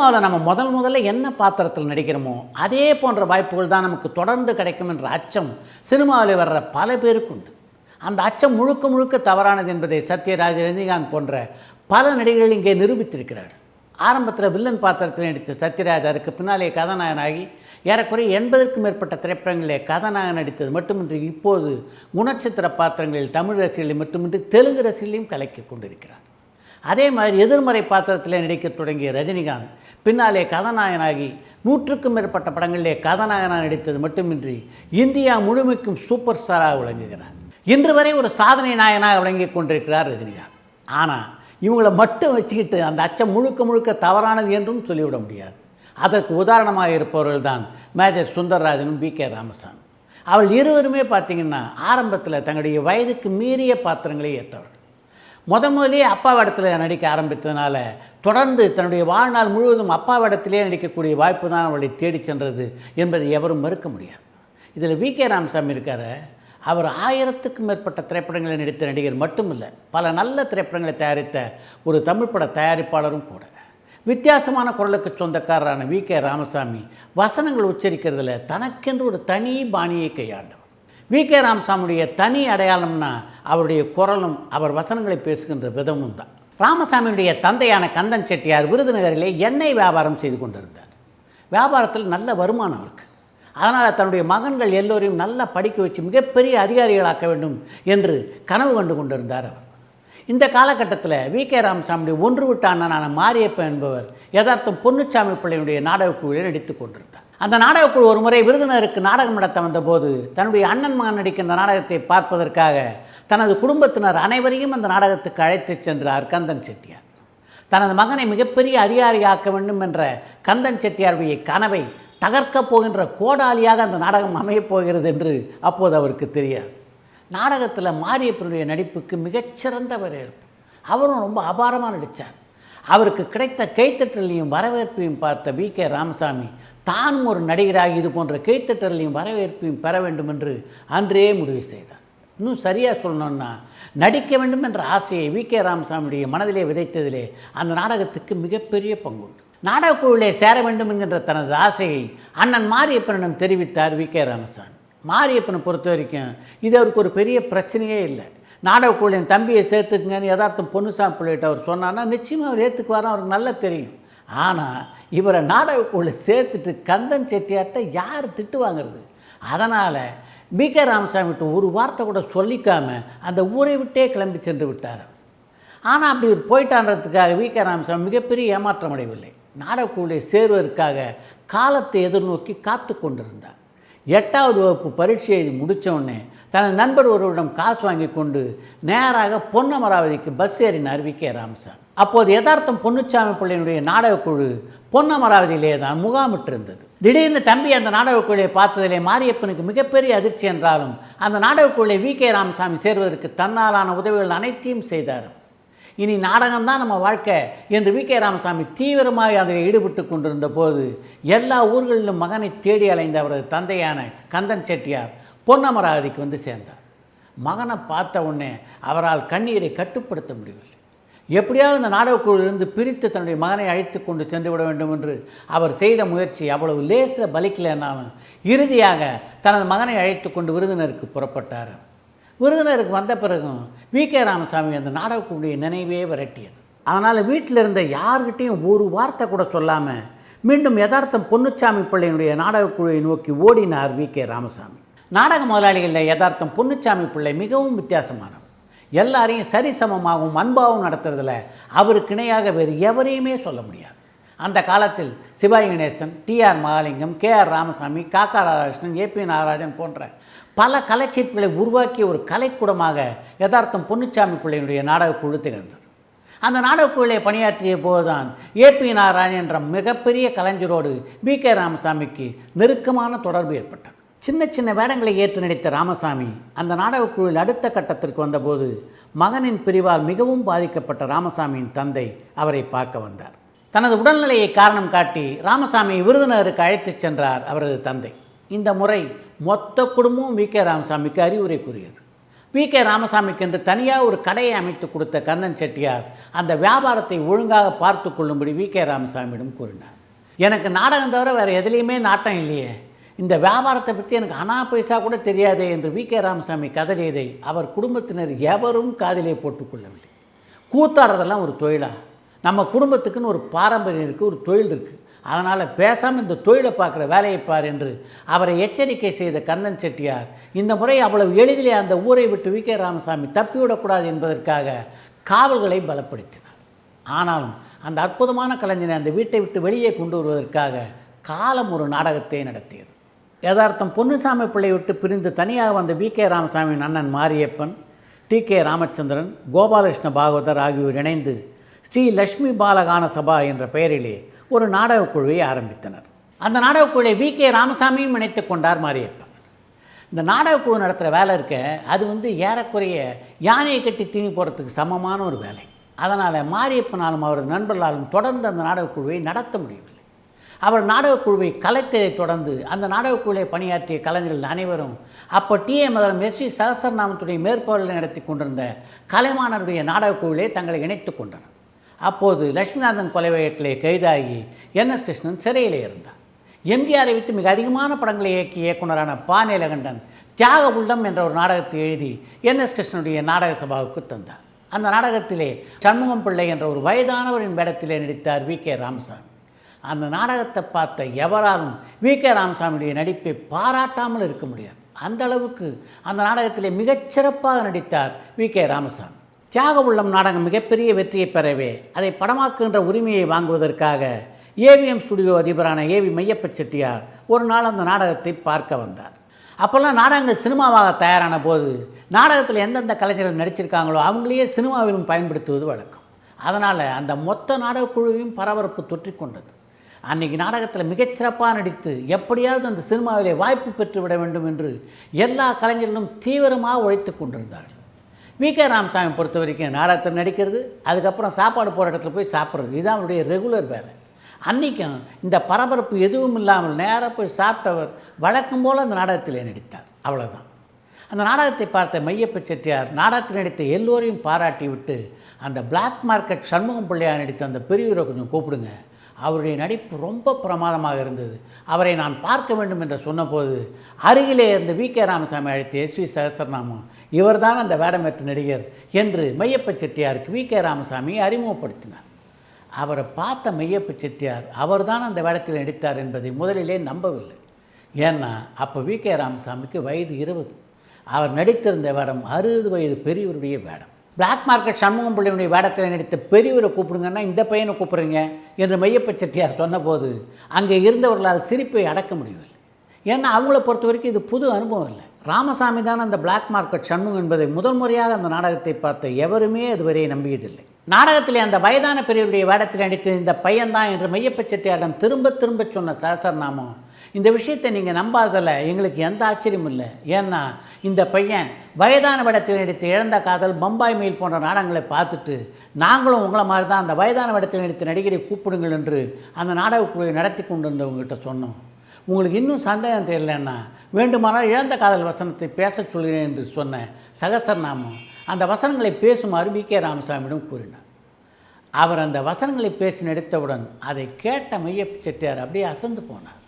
சினிமாவில் நம்ம முதல் முதல்ல என்ன பாத்திரத்தில் நடிக்கிறோமோ அதே போன்ற வாய்ப்புகள் தான் நமக்கு தொடர்ந்து கிடைக்கும் என்ற அச்சம் சினிமாவில் வர்ற பல பேருக்கு உண்டு. அந்த அச்சம் முழுக்க முழுக்க தவறானது என்பதை சத்யராஜ் ரஜினிகாந்த் போன்ற பல நடிகர்கள் இங்கே நிரூபித்திருக்கிறார் ஆரம்பத்தில் வில்லன் பாத்திரத்தில் நடித்த சத்யராஜாருக்கு பின்னாலே கதாநாயகனாகி ஏறக்குறைய எண்பதற்கும் மேற்பட்ட திரைப்படங்களிலே கதாநாயகன் நடித்தது மட்டுமின்றி இப்போது குணச்சித்திர பாத்திரங்களில் தமிழ் ரசிகர்களை மட்டுமின்றி தெலுங்கு ரசிகளையும் கலக்கி கொண்டிருக்கிறார். அதே மாதிரி எதிர்மறை பாத்திரத்தில் நடிக்க தொடங்கிய ரஜினிகாந்த் பின்னாலே கதாநாயகனாகி நூற்றுக்கும் மேற்பட்ட படங்களிலே கதாநாயகனாக நடித்தது மட்டுமின்றி இந்தியா முழுமைக்கும் சூப்பர் ஸ்டாராக விளங்குகிறார். இன்று வரை ஒரு சாதனை நாயனாக விளங்கி கொண்டிருக்கிறார் ரஜினிகாந்த். ஆனால் இவங்களை மட்டும் வச்சுக்கிட்டு அந்த அச்சம் முழுக்க முழுக்க தவறானது என்றும் சொல்லிவிட முடியாது. அதற்கு உதாரணமாக இருப்பவர்கள் தான் மேஜர் சுந்தரராஜனும் பி கே ராமசாமி. அவள் இருவருமே பார்த்தீங்கன்னா ஆரம்பத்தில் தங்களுடைய வயதுக்கு மீறிய பாத்திரங்களை ஏற்றவர்கள். முத முதலே அப்பாவிடத்தில் நடிக்க ஆரம்பித்ததுனால தொடர்ந்து தன்னுடைய வாழ்நாள் முழுவதும் அப்பாவிடத்திலே நடிக்கக்கூடிய வாய்ப்பு தான் அவளை தேடிச் சென்றது என்பதை எவரும் மறுக்க முடியாது. இதில் வி. கே. ராமசாமி இருக்கார். அவர் ஆயிரத்துக்கும் மேற்பட்ட திரைப்படங்களை நடித்த நடிகர் மட்டுமில்லை பல நல்ல திரைப்படங்களை தயாரித்த ஒரு தமிழ் பட தயாரிப்பாளரும் கூட. வித்தியாசமான குரலுக்கு சொந்தக்காரரான வி. கே. ராமசாமி வசனங்கள் உச்சரிக்கிறதுல தனக்கென்று ஒரு தனி பாணியை கையாண்டவர் வி. கே. ராமசாமியுடைய தனி அடையாளம்னா அவருடைய குரலும் அவர் வசனங்களை பேசுகின்ற விதமும் தான். ராமசாமியுடைய தந்தையான கந்தன் செட்டியார் விருதுநகரிலே எண்ணெய் வியாபாரம் செய்து கொண்டிருந்தார். வியாபாரத்தில் நல்ல வருமானம் இருக்கு அதனால் தன்னுடைய மகன்கள் எல்லோரையும் நல்லா படிக்க வச்சு மிகப்பெரிய அதிகாரிகளாக்க வேண்டும் என்று கனவு கண்டு கொண்டிருந்தார் அவர். இந்த காலகட்டத்தில் வி. கே. ராமசாமியுடைய ஒன்று விட்ட அண்ணனான மாரியப்பன் என்பவர் யதார்த்தம் பொன்னுச்சாமி பிள்ளையுடைய நாடக குழுவில் நடித்துக் கொண்டிருந்தார். அந்த நாடகக்குழு ஒரு முறை விருதுநருக்கு நாடகம் நடத்த வந்தபோது தன்னுடைய அண்ணன் மகன் நடிக்கின்ற நாடகத்தை பார்ப்பதற்காக தனது குடும்பத்தினர் அனைவரையும் அந்த நாடகத்துக்கு அழைத்துச் சென்றார் கந்தன் செட்டியார். தனது மகனை மிகப்பெரிய அதிகாரியாக்க வேண்டும் என்ற கந்தன் செட்டியாருடைய கனவை தகர்க்கப் போகின்ற கோடாலியாக அந்த நாடகம் அமையப் போகிறது என்று அப்போது அவருக்கு தெரியாது. நாடகத்தில் மாரியப்பனுடைய நடிப்புக்கு மிகச்சிறந்த வரவேற்பு. அவரும் ரொம்ப அபாரமாக நடித்தார் அவருக்கு கிடைத்த கைத்தட்டலையும் வரவேற்பையும் பார்த்த வி கே ராமசாமி தானும் ஒரு நடிகராகி இது போன்ற கைத்தட்டலையும் வரவேற்பையும் பெற வேண்டும் என்று அன்றே முடிவு செய்தார் இன்னும் சரியாக சொல்லணும்னா நடிக்க வேண்டும் என்ற ஆசையை வி. கே. ராமசாமியுடைய மனதிலே விதைத்ததிலே அந்த நாடகத்துக்கு மிகப்பெரிய பங்குண்டு. நாடகக்குழுவிலே சேர வேண்டும் என்கின்ற தனது ஆசையை அண்ணன் மாரியப்பனிடம் தெரிவித்தார் வி. கே. ராமசாமி. மாரியப்பனை பொறுத்த வரைக்கும் இது அவருக்கு ஒரு பெரிய பிரச்சனையே இல்லை. நாடகக்குழுவின் தம்பியை சேர்த்துக்குங்கன்னு யதார்த்தம் பொன்னுசாமி பிள்ளைகிட்ட அவர் சொன்னார்னா நிச்சயமாக அவர் ஏற்றுக்குவாரா அவருக்கு நல்லா தெரியும். ஆனால் இவரை நாடகக்குள்ள சேர்த்துட்டு கந்தன் செட்டியார்கிட்ட யார் திட்டு வாங்குறது? அதனால் பி கே ராமசாமிகிட்ட ஒரு வார்த்தை கூட சொல்லிக்காம அந்த ஊரை விட்டே கிளம்பி சென்று விட்டார். ஆனால் அப்படி இவர் போயிட்டான்றதுக்காக வி கே ராமசாமி மிகப்பெரிய ஏமாற்றம் அடையவில்லை. நாடகக்குழுவை சேர்வதற்காக காலத்தை எதிர்நோக்கி காத்து கொண்டிருந்தார். எட்டாவது வகுப்பு பரீட்சை எழுதி முடித்த தனது நண்பர் ஒருவரிடம் காசு வாங்கி கொண்டு நேராக பொன்னமராவதிக்கு பஸ் ஏறினார் வி கே ராமசாமி. அப்போது யதார்த்தம் பொன்னுச்சாமி பிள்ளையினுடைய நாடகக்குழு பொன்னமராவதியிலே தான் முகாமிட்டிருந்தது. திடீர்னு தம்பி அந்த நாடகக்குழுவை பார்த்ததிலே மாரியப்பனுக்கு மிகப்பெரிய அதிர்ச்சி என்றாலும் அந்த நாடகக்குழுவை வி. கே. ராமசாமி சேர்வதற்கு தன்னாலான உதவிகள் அனைத்தையும் செய்தார். இனி நாடகம்தான் நம்ம வாழ்க்கை என்று வி. கே. ராமசாமி தீவிரமாக அதில் ஈடுபட்டு கொண்டிருந்த போது எல்லா ஊர்களிலும் மகனை தேடி அலைந்த அவரது தந்தையான கந்தன் செட்டியார் பொன்னமராவதிக்கு வந்து சேர்ந்தார். மகனை பார்த்த உடனே அவரால் கண்ணீரை கட்டுப்படுத்த முடியவில்லை. எப்படியாவது இந்த நாடகக்குழுவிலிருந்து பிரித்து தன்னுடைய மகனை அழைத்து கொண்டு சென்று விட வேண்டும் என்று அவர் செய்த முயற்சி அவ்வளவு லேசில் பலிக்கலைன்னாலும் இறுதியாக தனது மகனை அழைத்து கொண்டு விருதுநருக்கு புறப்பட்டார். விருதுநருக்கு வந்த பிறகும் வி. கே. ராமசாமி அந்த நாடகக்குழுடைய நினைவே விரட்டியது. அதனால் வீட்டில் இருந்த யார்கிட்டையும் ஒரு வார்த்தை கூட சொல்லாமல் மீண்டும் யதார்த்தம் பொன்னுச்சாமி பிள்ளையினுடைய நாடகக்குழுவை நோக்கி ஓடினார் வி. கே. ராமசாமி. நாடக முதலாளிகளில் யதார்த்தம் பொன்னுச்சாமி பிள்ளை மிகவும் வித்தியாசமானவர் எல்லாரையும் சரிசமமாகவும் அன்பாகவும் நடத்துறதில் அவருக்கு இணையாக வேறு எவரையுமே சொல்ல முடியாது. அந்த காலத்தில் Sivaji Ganesan T R Mahalingam K R Ramasamy Kaka Radhakrishnan A P Nagarajan போன்ற பல கலைச்சிற்பிகளை உருவாக்கிய ஒரு கலைக்கூடமாக யதார்த்தம் பொன்னுச்சாமி பிள்ளையினுடைய நாடகக்குழு திகழ்ந்தது. அந்த நாடகக்குழுவை பணியாற்றிய போதுதான் ஏபி நாராயணன் என்ற மிகப்பெரிய கலைஞரோடு பி கே ராமசாமிக்கு நெருக்கமான தொடர்பு ஏற்பட்டது. சின்ன சின்ன வேடங்களை ஏற்று நடித்த ராமசாமி அந்த நாடகக்குழுவில் அடுத்த கட்டத்திற்கு வந்தபோது மகனின் பிரிவால் மிகவும் பாதிக்கப்பட்ட ராமசாமியின் தந்தை அவரை பார்க்க வந்தார். தனது உடல்நிலையை காரணம் காட்டி ராமசாமியை விருதுநகருக்கு அழைத்துச் சென்றார் அவரது தந்தை. இந்த முறை மொத்த குடும்பமும் வி. கே. ராமசாமிக்கு அறிவுரை கூறியது. வி. கே. ராமசாமிக்கு என்று தனியாக ஒரு கடையை அமைத்து கொடுத்த கந்தன் செட்டியார் அந்த வியாபாரத்தை ஒழுங்காக பார்த்து கொள்ளும்படி வி. கே. ராமசாமியிடம் கூறினார். எனக்கு நாடகம் தவிர வேறு எதுலேயுமே நாட்டம் இல்லையே. இந்த வியாபாரத்தை பற்றி எனக்கு அனா பைசா கூட தெரியாதே என்று வி கே ராமசாமி கதறியதை அவர் குடும்பத்தினர் எவரும் காதிலே போட்டுக்கொள்ளவில்லை கூத்தாடுறதெல்லாம் ஒரு தொழிலா? நம்ம குடும்பத்துக்குன்னு ஒரு பாரம்பரியம் இருக்குது ஒரு தொழில் இருக்குது அதனால் பேசாமல் இந்த தொழிலை பார்க்குற வேலையை பார் என்று அவரை எச்சரிக்கை செய்த கந்தன் செட்டியார் இந்த முறை அவ்வளவு எளிதிலே அந்த ஊரை விட்டு வி கே ராமசாமி தப்பிவிடக்கூடாது என்பதற்காக காவல்களை பலப்படுத்தினார். ஆனாலும் அந்த அற்புதமான கலைஞனை அந்த வீட்டை விட்டு வெளியே கொண்டு வருவதற்காக காலம் ஒரு நாடகத்தை நடத்தியது. யதார்த்தம் பொன்னுசாமி பிள்ளை விட்டு பிரிந்து தனியாக வந்த வி கே ராமசாமியின் அண்ணன் மாரியப்பன் டி கே ராமச்சந்திரன் கோபாலகிருஷ்ண பாகவதர் ஆகியோர் இணைந்து ஸ்ரீ லக்ஷ்மி பாலகான சபா என்ற பெயரிலே ஒரு நாடகக் குழுவை ஆரம்பித்தனர். அந்த நாடகக் குழுவை வி கே ராமசாமியும் இணைத்து கொண்டார் மாரியப்பன். இந்த நாடகக் குழு நடத்துகிற வேலை இருக்க அது வந்து ஏறக்குறைய யானையை கட்டி தீனி போகிறதுக்கு சமமான ஒரு வேலை. அதனால் மாரியப்பனாலும் அவரது நண்பர்களாலும் தொடர்ந்து அந்த நாடகக் குழுவை நடத்த முடியும். அவர் நாடகக் குழுவை கலைத்ததைத் தொடர்ந்து அந்த நாடகக்குழுவை பணியாற்றிய கலைஞர்கள் அனைவரும் அப்போ T A A S V சகசரநாமத்துடைய மேற்பார்வையில் நடத்தி கொண்டிருந்த கலைமானருடைய நாடகக்குழுவிலே தங்களை இணைத்து கொண்டனர். அப்போது லட்சுமிநாதன் கொலை வழக்கிலே கைதாகி என் எஸ் கிருஷ்ணன் சிறையிலே இருந்தார். எம்ஜிஆரை விட்டு மிக அதிகமான படங்களை இயக்கிய இயக்குனரான பா நீலகண்டன் தியாக உள்ளம் என்ற ஒரு நாடகத்தை எழுதி என் எஸ் கிருஷ்ணனுடைய நாடக சபாவுக்கு தந்தார். அந்த நாடகத்திலே சண்முகம் பிள்ளை என்ற ஒரு வயதானவரின் வேடத்திலே நடித்தார் வி கே ராமசாமி. அந்த நாடகத்தை பார்த்த எவராலும் வி. கே. ராமசாமியுடைய நடிப்பை பாராட்டாமல் இருக்க முடியாது. அந்த அளவுக்கு அந்த நாடகத்திலே மிகச்சிறப்பாக நடித்தார் வி. கே. ராமசாமி. தியாக உள்ளம் நாடகம் மிகப்பெரிய வெற்றியை பெறவே அதை படமாக்குகின்ற உரிமையை வாங்குவதற்காக ஏவிஎம் ஸ்டுடியோ அதிபரான ஏவி மையப்ப செட்டியார் ஒரு நாள் அந்த நாடகத்தை பார்க்க வந்தார். அப்போல்லாம் நாடகங்கள் சினிமாவாக தயாரான போது நாடகத்தில் எந்தெந்த கலைஞர்கள் நடிச்சிருக்காங்களோ அவங்களையே சினிமாவிலும் பயன்படுத்துவது வழக்கம். அதனால் அந்த மொத்த நாடகக்குழுவையும் பரபரப்பு தொற்றிக்கொண்டது அன்றைக்கி நாடகத்தில் மிகச்சிறப்பாக நடித்து எப்படியாவது அந்த சினிமாவிலே வாய்ப்பு பெற்று விட வேண்டும் என்று எல்லா கலைஞர்களும் தீவிரமாக உழைத்து கொண்டிருந்தார்கள். வி. கே. ராமசாமி பொறுத்த வரைக்கும் நாடகத்தில் நடிக்கிறது அதுக்கப்புறம் சாப்பாடு போகிற இடத்துல போய் சாப்பிட்றது. இதுதான் அவருடைய ரெகுலர் வேலை. அன்றைக்கும் இந்த பரபரப்பு எதுவும் இல்லாமல் நேராக போய் சாப்பிட்டவர் வழக்கம் போல் அந்த நாடகத்திலே நடித்தார். அவ்வளோதான் அந்த நாடகத்தை பார்த்த மையப்ப செட்டியார் நாடகத்தில் நடித்த எல்லோரையும் பாராட்டி விட்டு அந்த பிளாக் மார்க்கெட் சண்முகம் பிள்ளையார் நடித்த அந்த பெரியவரை கொஞ்சம் கூப்பிடுங்க. அவருடைய நடிப்பு ரொம்ப பிரமாதமாக இருந்தது. அவரை நான் பார்க்க வேண்டும் என்று சொன்னபோது அருகிலே இருந்த வி. கே. ராமசாமி அழைத்த எஸ். வி. சகசரநாமம் இவர்தான் அந்த வேடமேற்ற நடிகர் என்று மையப்ப செட்டியாருக்கு வி. கே. ராமசாமியை அறிமுகப்படுத்தினார். அவரை பார்த்த மையப்ப செட்டியார் அவர்தான் அந்த வேடத்தில் நடித்தார் என்பதை முதலிலே நம்பவில்லை. ஏன்னா அப்போ வி. கே. ராமசாமிக்கு வயது இருபது. அவர் நடித்திருந்த வேடம் அறுபது வயது பெரியவருடைய வேடம். பிளாக் மார்க்கெட் சண்முகம் பிள்ளையினுடைய வேடத்தில் நடித்த பெரியவரை கூப்பிடுங்கன்னா இந்த பையனை கூப்பிட்றீங்க? என்று மையப்ப செட்டியார் சொன்னபோது அங்கே இருந்தவர்களால் சிரிப்பை அடக்க முடியவில்லை. ஏன்னா அவங்கள பொறுத்த வரைக்கும் இது புது அனுபவம் இல்லை. ராமசாமி தான் அந்த பிளாக் மார்க்கெட் சண்முகம் என்பதை முதல் முறையாக அந்த நாடகத்தை பார்த்த எவருமே அதுவரை நம்பியதில்லை. நாடகத்திலே அந்த வயதான பெரியவருடைய வேடத்தில் நடித்த இந்த பையன்தான் என்று மையப்ப செட்டியாரிடம் திரும்ப திரும்ப சொன்ன சகசரநாமம் இந்த விஷயத்தை நீங்கள் நம்பாததில் எங்களுக்கு எந்த ஆச்சரியமும் இல்லை. ஏன்னா இந்த பையன் வயதான படத்தில் நடித்த இழந்த காதல் பம்பாய் மெயில் போன்ற நாடகங்களை பார்த்துட்டு நாங்களும் உங்களை மாதிரி தான் அந்த வயதான படத்தில் நடித்த நடிகரை கூப்பிடுங்கள் என்று அந்த நாடகக்குழுவை நடத்தி கொண்டு வந்தவங்ககிட்ட சொன்னோம். உங்களுக்கு இன்னும் சந்தேகம் தெரியலன்னா வேண்டுமானால் இழந்த காதல் வசனத்தை பேசச் சொல்கிறேன் என்று சொன்ன சகசரநாமம் அந்த வசனங்களை பேசுமாறு பி கே ராமசாமியிடம் கூறினார். அவர் அந்த வசனங்களை பேசி நடித்தவுடன் அதை கேட்ட மைய செட்டியார் அப்படியே அசந்து போனார்.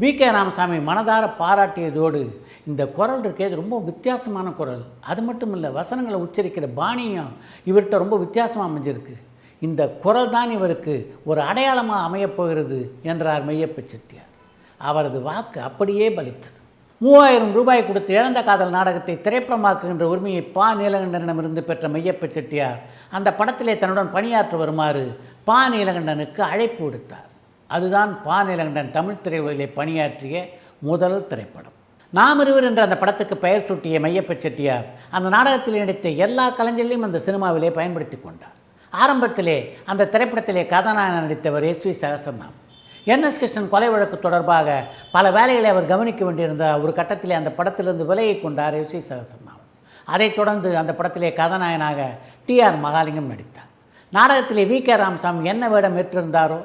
வி. கே. ராமசாமி மனதார பாராட்டியதோடு இந்த குரல் இருக்கே ரொம்ப வித்தியாசமான குரல். அது மட்டும் இல்லை வசனங்களை உச்சரிக்கிற பாணியும் இவர்கிட்ட ரொம்ப வித்தியாசமாக அமைஞ்சிருக்கு. இந்த குரல் தான் இவருக்கு ஒரு அடையாளமாக அமையப்போகிறது என்றார் மையப்ப செட்டியார். அவரது வாக்கு அப்படியே பலித்தது. மூவாயிரம் ரூபாய் கொடுத்து இழந்த காதல் நாடகத்தை திரைப்படமாக்குகின்ற உரிமையை பா. நீலகண்டனிடமிருந்து பெற்ற மையப்ப செட்டியார் அந்த படத்திலே தன்னுடன் பணியாற்ற வருமாறு பா. நீலகண்டனுக்கு அழைப்பு விடுத்தார். அதுதான் பா நீலகண்டன் தமிழ் திரையுலகிலே பணியாற்றிய முதல் திரைப்படம். நாம் இருவர் என்ற அந்த படத்துக்கு பெயர் சூட்டிய மையப்ப செட்டியார் அந்த நாடகத்தில் நடித்த எல்லா கலைஞர்களையும் அந்த சினிமாவிலே பயன்படுத்தி கொண்டார். ஆரம்பத்திலே அந்த திரைப்படத்திலே கதாநாயகன் நடித்தவர் எஸ் வி சகசரநாமம் என் எஸ் கிருஷ்ணன் கொலை வழக்கு தொடர்பாக பல வேலைகளை அவர் கவனிக்க வேண்டியிருந்தார் ஒரு கட்டத்திலே அந்த படத்திலிருந்து விலகி கொண்டார் எஸ் வி சகசரநாமம் அதைத் தொடர்ந்து அந்த படத்திலே கதாநாயகனாக டி ஆர் மகாலிங்கம் நடித்தார். நாடகத்திலே வி கே ராமசாமி என்ன வேடம் ஏற்றிருந்தாரோ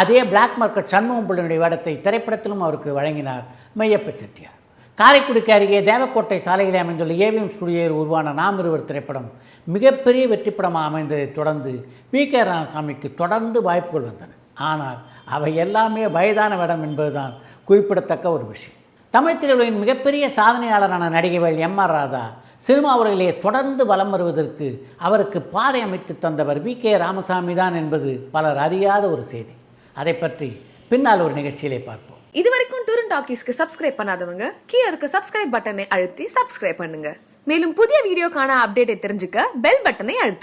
அதே பிளாக் மார்க்கெட் சண்முகம் பிள்ளையுடைய வேடத்தை திரைப்படத்திலும் அவருக்கு வழங்கினார் மையப்ப செட்டியார். காரைக்குடிக்கு அருகே தேவக்கோட்டை சாலையில் அமைந்துள்ள ஏவிஎம் ஸ்டுடியோவில் உருவான நாம் இருவர் திரைப்படம் மிகப்பெரிய வெற்றிப்படமாக அமைந்ததை தொடர்ந்து வி கே ராமசாமிக்கு தொடர்ந்து வாய்ப்புகள் வந்தன. ஆனால் அவை எல்லாமே வயதான வேடம் என்பதுதான் குறிப்பிடத்தக்க ஒரு விஷயம். தமிழ் திரையுலகின் மிகப்பெரிய சாதனையாளரான நடிகைகள் எம் ஆர் ராதா சினிமா உலகிலே தொடர்ந்து வலம் வருவதற்கு அவருக்கு பாதை அமைத்து தந்தவர் வி கே ராமசாமி தான் என்பது பலர் அறியாத ஒரு செய்தி. அதை பற்றி பின்னால் ஒரு நிகழ்ச்சியிலே பார்ப்போம். இதுவரைக்கும் டூரன் டாக்கீஸ்க்கு சப்ஸ்கிரைப் பண்ணாதவங்க கீழே இருக்க சப்ஸ்கிரைப் பட்டனை அழுத்தி சப்ஸ்கிரைப் பண்ணுங்க. மேலும் புதிய வீடியோக்கான அப்டேட்டை தெரிஞ்சுக்க பெல் பட்டனை அழுத்துங்க.